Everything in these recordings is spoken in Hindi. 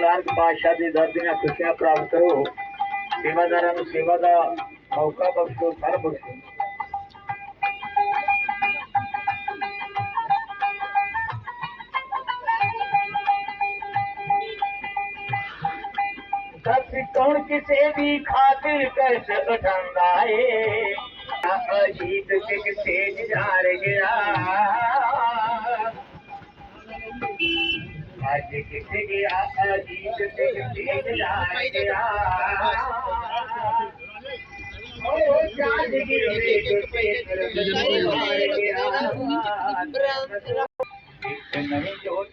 ਨਾਨਕ ਪਾਸ਼ਾ ਦੀ ਦਰ ਦੀਆਂ ਖੁਸ਼ੀਆਂ ਪ੍ਰਾਪਤ ਕਰੋ। ਸੇਵਾਦਾਰਾਂ ਨੂੰ ਸੇਵਾ ਦਾ ਮੌਕਾ ਬਖਸ਼ੋ, ਫਲ ਬਖਸ਼ੋ। कौन किसे भी खातिर कर सकता है? अजीत सिख गया। आज किसे गया। अजीत गया। चाँद गिरे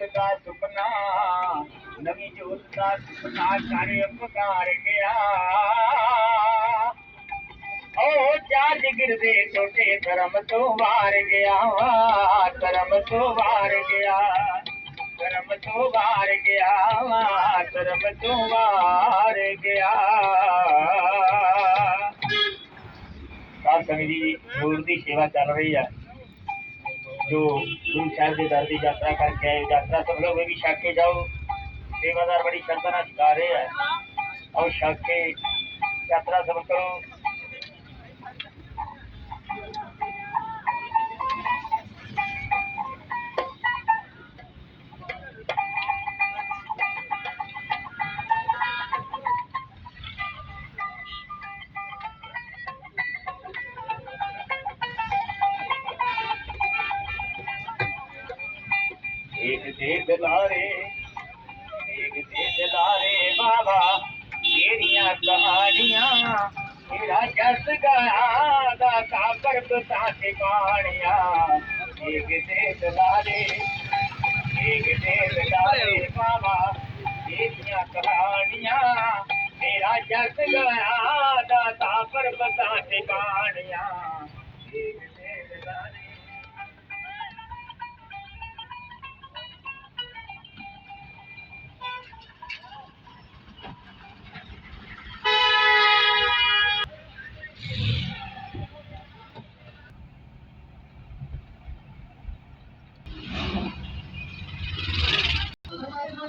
का सपना नवी जो उल्लास कार्य पुकार गया। ओ जा जिगर दे छोटे धर्म तो वार गया, धर्म तो वार गया, धर्म तो वार गया, धर्म तो वार गया। जी, गुरु की सेवा चल रही है। जो गुरु साहब की दर की यात्रा करके आए, यात्रा सब लोग भी छक के जाओ। सेवादार बड़ी श्रद्धा सिखा रहे हैं। और छक यात्रा सब करो। एक दे दिलारे ਜਗਦੇ ਲਾਰੇ ਬਾਬਾ, ਤੇਰੀਆਂ ਕਹਾਣੀਆਂ, ਤੇਰਾ ਜਸ ਗਾਇਆ ਦਾ ਕਾਬਰ ਬਤਾ ਕੇ ਬਾਣੀਆਂ ਜਗਦੇ ਲਾਰੇ ਜਗਦੇ ਲਾਰੇ ਬਾਬਾ, ਤੇਰੀਆਂ ਕਹਾਣੀਆਂ, ਤੇਰਾ ਜਸ ਗਾਇਆ ਦਾ ਕਾਬਰ ਬਤਾ ਕੇ ਬਾਣੀਆਂ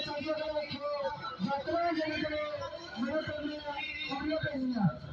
ಸಂಶೋಧನೆ ಜತ್ರ ಜನಗಳು ಮನೆ ತಂದೆಯ